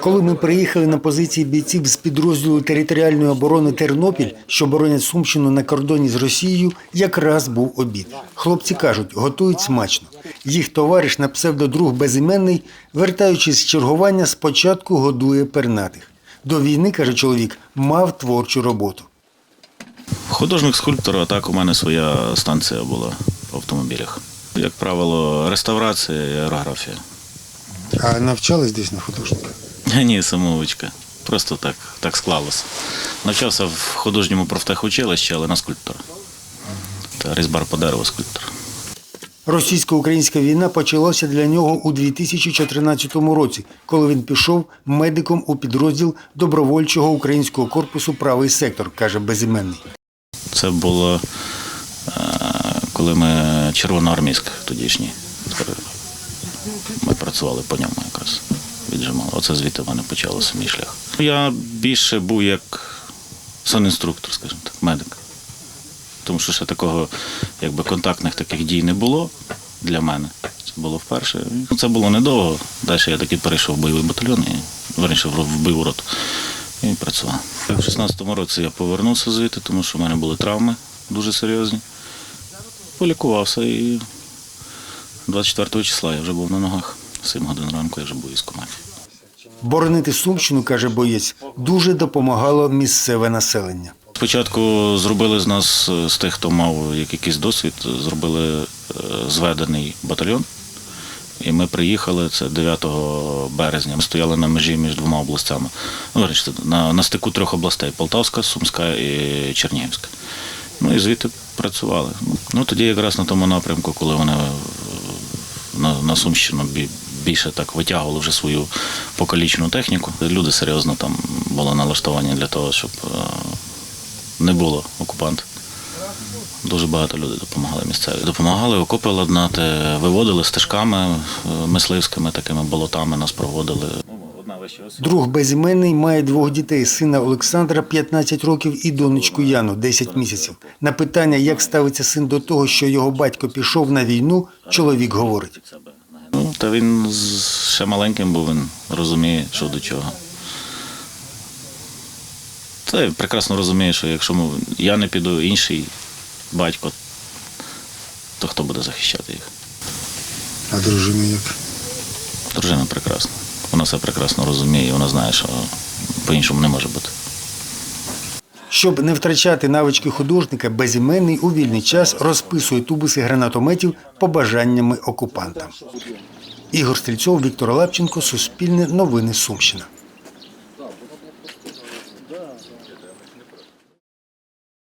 Коли ми приїхали на позиції бійців з підрозділу територіальної оборони Тернопіль, що боронять Сумщину на кордоні з Росією, якраз був обід. Хлопці кажуть, готують смачно. Їх товариш на псевдодруг безіменний, вертаючись з чергування, спочатку годує пернатих. До війни, каже чоловік, мав творчу роботу. Художник скульптор, а так у мене своя станція була в автомобілях. Як правило, реставрація і аерографія. А навчались десь на художника? Ні, самоучка. Просто так, так склалося. Навчався в художньому профтехучилищі, але на скульптора. Та різьбар по дереву скульптор. Російсько-українська війна почалася для нього у 2014 році, коли він пішов медиком у підрозділ добровольчого українського корпусу Правий сектор, каже безіменний. Це було е, коли ми червоноармійськ тодішній. Ми працювали по ньому якраз. Віджимали. Оце звідти в мене почалося мій шлях. Я більше був як санінструктор, скажімо так, медик. Тому що ще такого, якби контактних таких дій не було для мене. Це було вперше. Це було недовго. Далі я таки перейшов в бойовий батальйон і верніше в бойову. І працював. У 16-му році я повернувся звідти, тому що в мене були травми дуже серйозні. Полікувався і 24 числа я вже був на ногах. В 7 годин ранку я вже був в військкоматі. Боронити Сумщину, каже боєць, дуже допомагало місцеве населення. Спочатку зробили з нас, е, з тих, хто мав якийсь досвід, зробили е, зведений батальйон. І ми приїхали, це 9 березня. Ми стояли на межі між двома областями. Ну, на, на стику трьох областей Полтавська, Сумська і Чернігівська. Ну і звідти працювали. Ну тоді якраз на тому напрямку, коли вони на, на Сумщину більше так витягували вже свою покалічену техніку. Люди серйозно там були налаштовані для того, щоб е, не було окупантів. Дуже багато людей допомагали місцеві. Допомагали окопи ладнати, виводили стежками е, мисливськими такими болотами, нас проводили. Друг безіменний має двох дітей: сина Олександра 15 років і донечку Яну 10 місяців. На питання, як ставиться син до того, що його батько пішов на війну, чоловік говорить. Та він ще маленьким був, він розуміє, що до чого. Та й прекрасно розуміє, що якщо я не піду, інший батько, то хто буде захищати їх? А дружина як? Дружина прекрасна. Вона все прекрасно розуміє, вона знає, що по-іншому не може бути. Щоб не втрачати навички художника, безіменний у вільний час розписує тубуси гранатометів побажаннями окупантам. Ігор Стрільцов, Віктор Лепченко, Суспільне новини Сумщина.